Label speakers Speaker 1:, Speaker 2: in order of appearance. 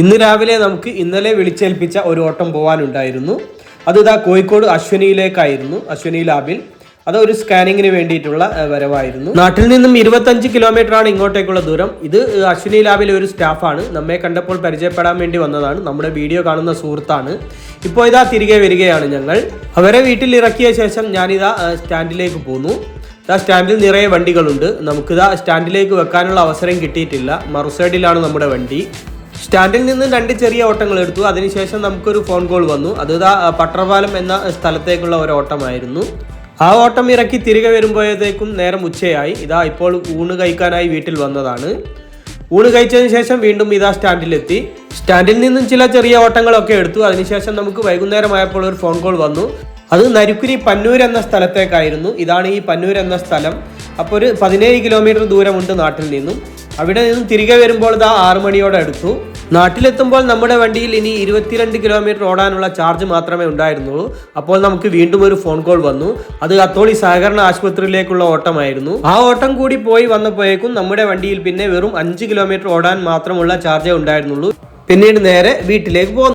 Speaker 1: ഇന്ന് രാവിലെ നമുക്ക് ഇന്നലെ വിളിച്ചേൽപ്പിച്ച ഒരു ഓട്ടം പോകാനുണ്ടായിരുന്നു അത് ഇതാ കോഴിക്കോട് അശ്വനിയിലേക്കായിരുന്നു അശ്വനി ലാബിൽ. അത് ഒരു സ്കാനിങ്ങിന് വേണ്ടിയിട്ടുള്ള വരവായിരുന്നു. നാട്ടിൽ നിന്നും ഇരുപത്തഞ്ച് കിലോമീറ്റർ ആണ് ഇങ്ങോട്ടേക്കുള്ള ദൂരം. ഇത് അശ്വിനി ലാബിലെ ഒരു സ്റ്റാഫാണ്. നമ്മെ കണ്ടപ്പോൾ പരിചയപ്പെടാൻ വേണ്ടി വന്നതാണ്. നമ്മുടെ വീഡിയോ കാണുന്ന സുഹൃത്താണ്. ഇപ്പോൾ ഇതാ തിരികെ വരികയാണ് ഞങ്ങൾ. അവരെ വീട്ടിൽ ഇറക്കിയ ശേഷം ഞാനിതാ സ്റ്റാൻഡിലേക്ക് പോന്നു. ഇതാ സ്റ്റാൻഡിൽ നിറയെ വണ്ടികളുണ്ട്. നമുക്കിതാ സ്റ്റാൻഡിലേക്ക് വെക്കാനുള്ള അവസരം കിട്ടിയിട്ടില്ല. മറുസൈഡിലാണ് നമ്മുടെ വണ്ടി. സ്റ്റാൻഡിൽ നിന്ന് രണ്ട് ചെറിയ ഓട്ടങ്ങൾ എടുത്തു. അതിനുശേഷം നമുക്കൊരു ഫോൺ കോൾ വന്നു. അത് പട്ടർപാലം എന്ന സ്ഥലത്തേക്കുള്ള ഒരു ഓട്ടമായിരുന്നു. ആ ഓട്ടം ഇറക്കി തിരികെ വരുമ്പോഴത്തേക്കും നേരം ഉച്ചയായി. ഇതാ ഇപ്പോൾ ഊണ് കഴിക്കാനായി വീട്ടിൽ വന്നതാണ്. ഊണ് കഴിച്ചതിന് ശേഷം വീണ്ടും ഇതാ സ്റ്റാൻഡിലെത്തി. സ്റ്റാൻഡിൽ നിന്നും ചില ചെറിയ ഓട്ടങ്ങളൊക്കെ എടുത്തു. അതിനുശേഷം നമുക്ക് വൈകുന്നേരമായപ്പോൾ ഒരു ഫോൺ കോൾ വന്നു. അത് നരുക്കുരി പന്നൂർ എന്ന സ്ഥലത്തേക്കായിരുന്നു. ഇതാണ് ഈ പന്നൂർ എന്ന സ്ഥലം. അപ്പോൾ ഒരു പതിനേഴ് കിലോമീറ്റർ ദൂരമുണ്ട് നാട്ടിൽ നിന്നും. അവിടെ നിന്നും തിരികെ വരുമ്പോൾ ഇതാ ആറ് മണിയോടെ എടുത്തു. നാട്ടിലെത്തുമ്പോൾ നമ്മുടെ വണ്ടിയിൽ ഇനി ഇരുപത്തിരണ്ട് കിലോമീറ്റർ ഓടാനുള്ള ചാർജ് മാത്രമേ ഉണ്ടായിരുന്നുള്ളൂ. അപ്പോൾ നമുക്ക് വീണ്ടും ഒരു ഫോൺ കോൾ വന്നു. അത് അത്തോളി സഹകരണ ആശുപത്രിയിലേക്കുള്ള ഓട്ടമായിരുന്നു. ആ ഓട്ടം കൂടി പോയി വന്നപ്പോഴേക്കും നമ്മുടെ വണ്ടിയിൽ പിന്നെ വെറും അഞ്ച് കിലോമീറ്റർ ഓടാൻ മാത്രമുള്ള ചാർജേ ഉണ്ടായിരുന്നുള്ളൂ. പിന്നീട് നേരെ വീട്ടിലേക്ക് പോന്നു.